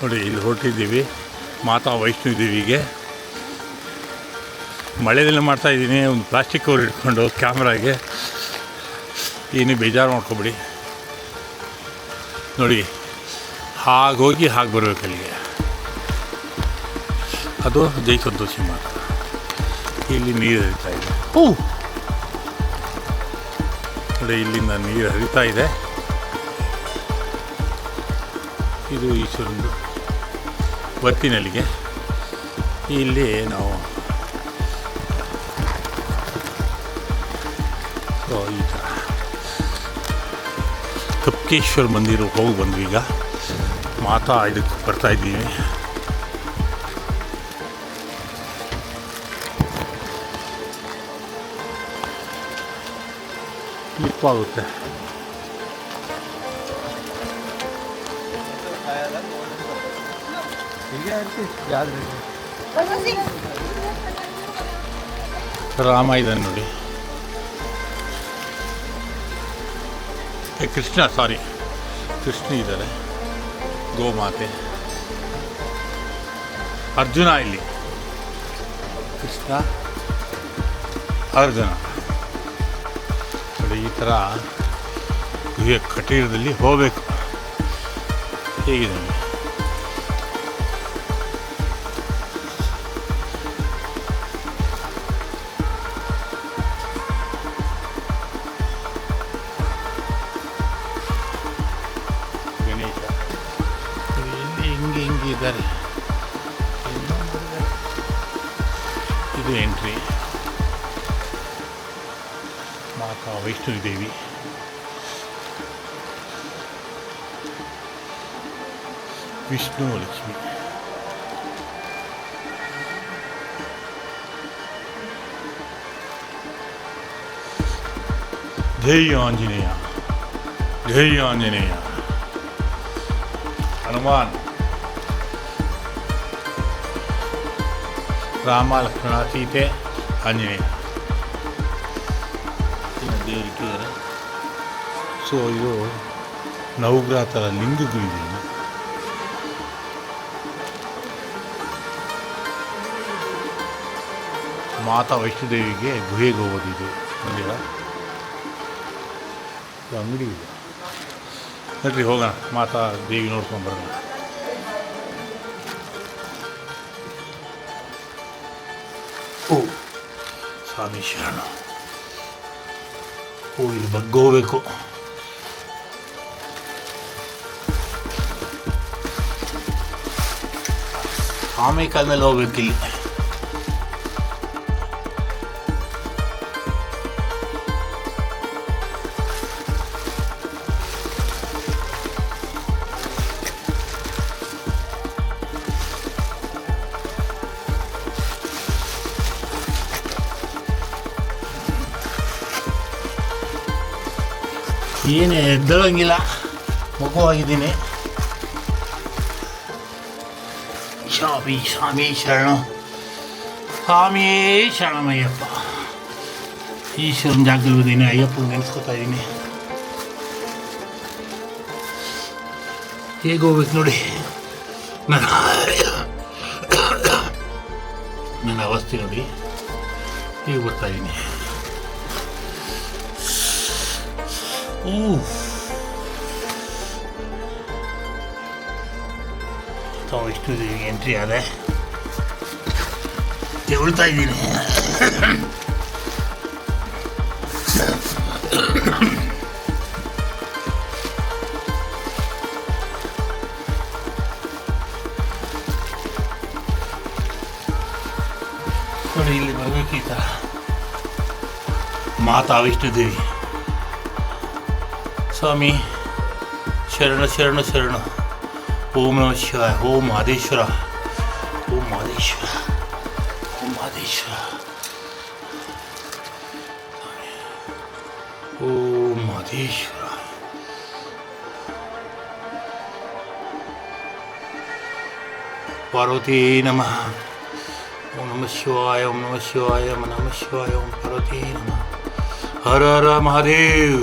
ನೋಡಿ, ಇಲ್ಲಿ ಹೊರಟಿದ್ದೀವಿ. ಮಾತಾ ವೈಷ್ಣವಿ ದೇವಿಗೆ. ಮಳೆಯಲ್ಲಿ ಮಾಡ್ತಾ ಇದ್ದೀನಿ, ಒಂದು ಪ್ಲಾಸ್ಟಿಕ್ ಕವರ್ ಇಟ್ಕೊಂಡು ಕ್ಯಾಮ್ರಾಗೆ. ಏನು ಬೇಜಾರು ಮಾಡ್ಕೊಬಿಡಿ. ನೋಡಿ ಹಾಗೆ ಹೋಗಿ ಹಾಗೆ ಬರಬೇಕು ಅಲ್ಲಿಗೆ. ಅದು ಜೈ ಸಂತೋಷಿ ಮಾತ. ಇಲ್ಲಿ ನೀರು ಹರಿತಾ ಇದೆ. ಓ ನೋಡಿ, ಇಲ್ಲಿಂದ ನೀರು ಹರಿತಾ ಇದೆ. ಇದು ಈಶ್ವರಂದು ಬರ್ತೀನಿ ಇಲ್ಲಿ ನಾವು ಈ ಥರ ಕಪ್ಕೇಶ್ವರ ಮಂದಿರ ಹೋಗಿ ಬಂದ್ವಿ ಈಗ. ಮಾತಾ ಇದಕ್ಕೆ ರಾಮ ಇದ್ದಾನೆ ನೋಡಿ. ಕೃಷ್ಣ ಸಾರಿ ಕೃಷ್ಣ ಇದ್ದಾರೆ ಗೋಮಾತೆ. ಅರ್ಜುನ ಇಲ್ಲಿ. ಕೃಷ್ಣ. ಅರ್ಜುನ. ಈ ಥರ ಕಟೀರದಲ್ಲಿ ಹೋಗಬೇಕು. ಹೇಗಿದೆ ಇದು ಎಂಟ್ರಿ ಮಾತಾ ವೈಷ್ಣವಿ ದೇವಿ ವಿಷ್ಣು ಲಕ್ಷ್ಮಿ ಜೈ ಆಂಜನೇಯ ಜೈ ಆಂಜನೇಯ ರಾಮ, ಲಕ್ಷ್ಮಣ, ಸೀತೆ, ಆಂಜನೇಯ. ಇನ್ನು ದೇವ್ರು ಇಟ್ಟಿದ್ದಾರೆ ಸೊ, ಇದು ನವಗ್ರಹ ಥರ ಲಿಂಗಗಳು ಇದೆ. ಮಾತಾ ವೈಷ್ಣುದೇವಿಗೆ ಗುಹೆಗೆ ಹೋಗೋದಿದೆ ಮಂದಿರ ಅಂಗಡಿ ಇದೆ. ನಡ್ರಿ, ಹೋಗೋಣ. ಮಾತಾ ದೇವಿ ನೋಡ್ಕೊಂಡು ಬರೋಣ. ಓ ಸ್ವಾಮಿ ಶರಣ. ಓ ಇಲ್ಲಿ ಬಗ್ಗೋಗ್ಬೇಕು. ಸ್ವಾಮಿ ಕಾಲ ಮೇಲೆ ಹೋಗ್ಬೇಕು ಇಲ್ಲಿ. ಏನೇ ಎದ್ದಳಂಗಿಲ್ಲ. ಮಗುವಾಗಿದ್ದೀನಿ. ಶಾಮಿ ಸ್ವಾಮಿ ಶರಣ. ಸ್ವಾಮಿಯೇ ಶರಣಮಯ್ಯಪ್ಪ. ಈಶ್ವರನ ಜಾಗದಲ್ಲಿ ಇದ್ದೀನಿ ಅಯ್ಯಪ್ಪನ ನೆನೆಸ್ಕೊತಾ ಇದ್ದೀನಿ. ಹೇಗೆ ಹೋಗ್ಬೇಕು ನೋಡಿ. ನನ್ನ ನನ್ನ ಅವಸ್ಥೆ ನೋಡಿ. ಹೇಗೆ ಬರ್ತಾ ಇದ್ದೀನಿ. ತಾವು ಎಷ್ಟು ಎಂಟ್ರಿ ಆದೆ ತೆವಳ್ತಾ ಇದ್ದೀನಿ ನೋಡಿ ಇಲ್ಲಿ ಬರಬೇಕು ಈ ಥರ ಮಾತಾ ವಿಷ್ಣುದೇವಿ ಸ್ವಾಮಿ ಶರಣ ಶರಣ ಶರಣ ಓಂ ನಮ ಶಿವಾಯ ಓಂ ಮಹದೇಶ್ವರ ಓಂ ಮಹದೇಶ್ವರ ಓಂ ಮಹದೇಶ್ವರ ಓಂ ಮಹದೇಶ್ವರ ಪಾರ್ವತಿ ನಮಃ ಓಂ ನಮಃ ಶಿವಾಯ ಓಂ ನಮಃ ಶಿವಾಯ ಓಂ ನಮಃ ಶಿವಾಯ ಓಂ ಪಾರ್ವತಿ ನಮಃ ಹರ ಹರ ಮಹಾದೇವ್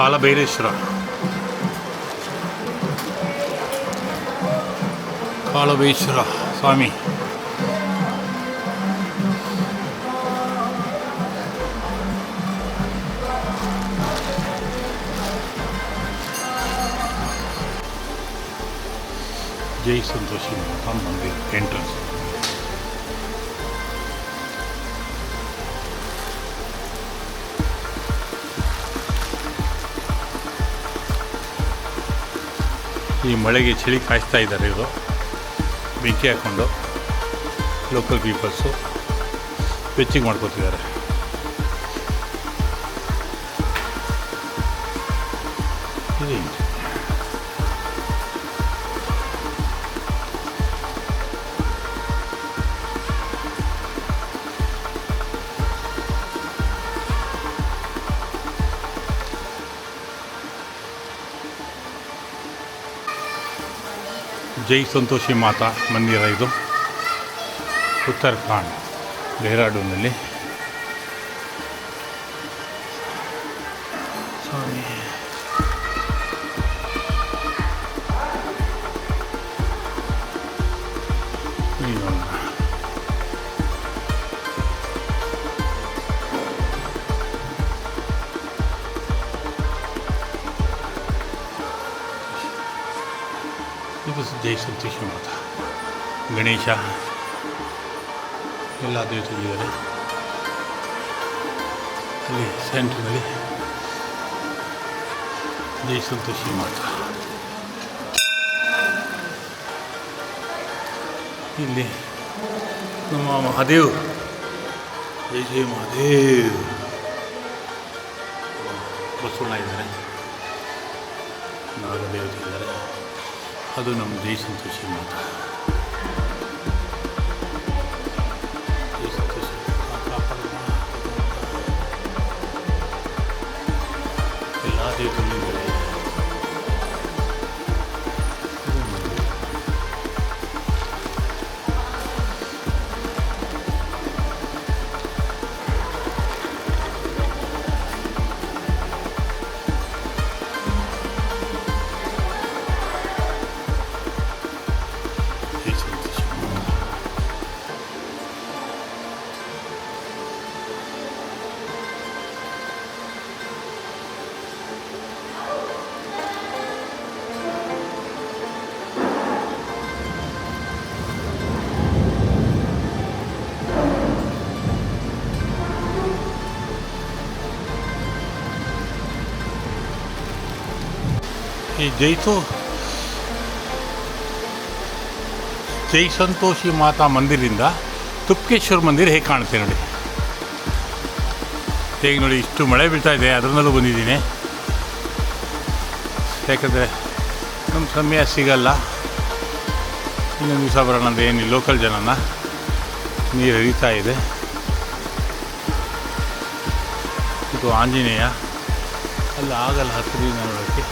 ಕಾಲಭೈರೇಶ್ವರ ಕಾಲಭೈಶ್ವರ ಸ್ವಾಮಿ ಜೈ ಸಂತೋಷಿ ಮಾತಾ ಮಂದಿರ ಎಂಟ್ರೆನ್ಸ್ ಈ ಮಳೆಗೆ ಚಳಿ ಕಾಯಿಸ್ತಾ ಇದ್ದಾರೆ ಇವರು. ಬೆಂಕಿ ಹಾಕ್ಕೊಂಡು ಲೋಕಲ್ ಪೀಪಲ್ಸು ಬೆಚ್ಚಿಗೆ ಮಾಡ್ಕೋತಿದ್ದಾರೆ. ಇದು ಜೈ ಸಂತೋಷಿ ಮಾತಾ ಮಂದಿರ ಇದು. ಉತ್ತರಾಖಂಡ್ ಡೆಹ್ರಾಡೂನಲ್ಲಿ. ಗಣೇಶ. ಎಲ್ಲ ದೇವತೆಗಳಿದ್ದಾರೆ. ಅಲ್ಲಿ ಸೆಂಟ್ರ್ನಲ್ಲಿ ಜೈ ಸಂತೋಷಿ ಮಾತಾ ಇಲ್ಲಿ ನಮ್ಮ ಮಹಾದೇವ್. ಜೈ ಜೈ ಮಹಾದೇವ್. ಬಸವಣ್ಣ ಇದ್ದಾರೆ. ನಾಗದೇವತೆ ಇದ್ದಾರೆ. ಅದು ನಮ್ಮ ಜೈ ಸಂತೋಷಿ ಮಾತಾ ಜೈತು ಜೈ ಸಂತೋಷಿ ಮಾತಾ ಮಂದಿರಿಂದ ತುಪ್ಕೇಶ್ವರ ಮಂದಿರ ಹೇಗೆ ಕಾಣುತ್ತೆ ನೋಡಿ. ಹೇಗೆ ನೋಡಿ ಇಷ್ಟು ಮಳೆ ಬೀಳ್ತಾ ಇದೆ, ಅದರಲ್ಲೂ ಬಂದಿದ್ದೀನಿ. ಯಾಕಂದರೆ ನಮ್ಮ ಸಮಯ ಸಿಗಲ್ಲ. ಇನ್ನೊಂದು ದಿವಸ ಬರೋಣ ಅಂದರೆ ಏನು ಲೋಕಲ್ ಜನನ. ನೀರು ಹರಿತಾ ಇದೆ. ಇದು ಆಂಜನೇಯ. ಅಲ್ಲಿ, ಆಗಲ್ಲ ಹತ್ತಿರ ನೋಡೋಕ್ಕೆ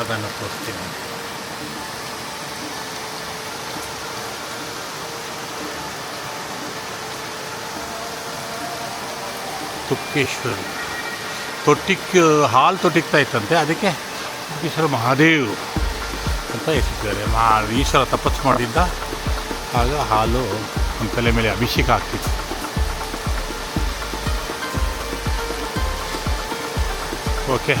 ಅದನ್ನು ತೋರಿಸ್ತೀನಿ ತುಕ್ಕೇಶ್ವರ ತೊಟ್ಟಿಕ್, ಹಾಲು ತೊಟ್ಟಿಕ್ತಾ ಇತ್ತಂತೆ, ಅದಕ್ಕೆ ತುಕ್ಕೇಶ್ವರ ಮಹಾದೇವ್ ಅಂತ ಹೆಸರಿದ್ದಾರೆ ಮಾ ಈಶ್ವರ ತಪಸ್ಸು ಮಾಡಿದ್ದ, ಆಗ ಹಾಲು ಒಂದು ತಲೆ ಮೇಲೆ ಅಭಿಷೇಕ ಆಗ್ತಿತ್ತು. ಓಕೆ.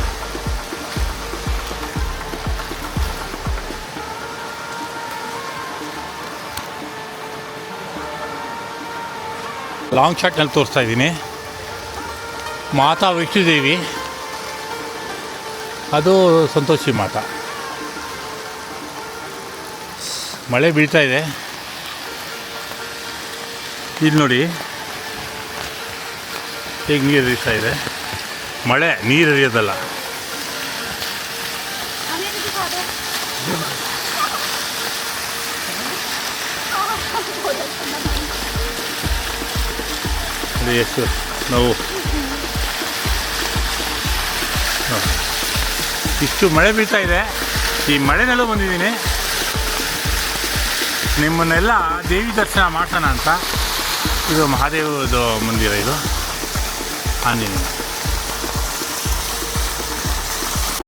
ಲಾಂಗ್ ಶಾಟ್ನಲ್ಲಿ ತೋರಿಸ್ತಾ ಇದ್ದೀನಿ. ಮಾತಾ ವಿಷ್ಣುದೇವಿ ಅದು ಸಂತೋಷಿ ಮಾತಾ. ಮಳೆ ಬೀಳ್ತಾ ಇದೆ. ಇಲ್ಲಿ ನೋಡಿ. ಹೇಗೆ ನೀರು ಹರಿತಾ ಇದೆ? ಮಳೆ, ನೀರು ಹರಿಯೋದಲ್ಲ. ನಾವು ಹ. ಇಷ್ಟು ಮಳೆ ಬೀಳ್ತಾ ಇದೆ. ಈ ಮಳೆನಲ್ಲೂ ಬಂದಿದ್ದೀನಿ. ನಿಮ್ಮನ್ನೆಲ್ಲ ದೇವಿ ದರ್ಶನ ಮಾಡೋಣ ಅಂತ. ಇದು ಮಹಾದೇವದ ಮಂದಿರ ಇದು. ಆಂಜನೇಯ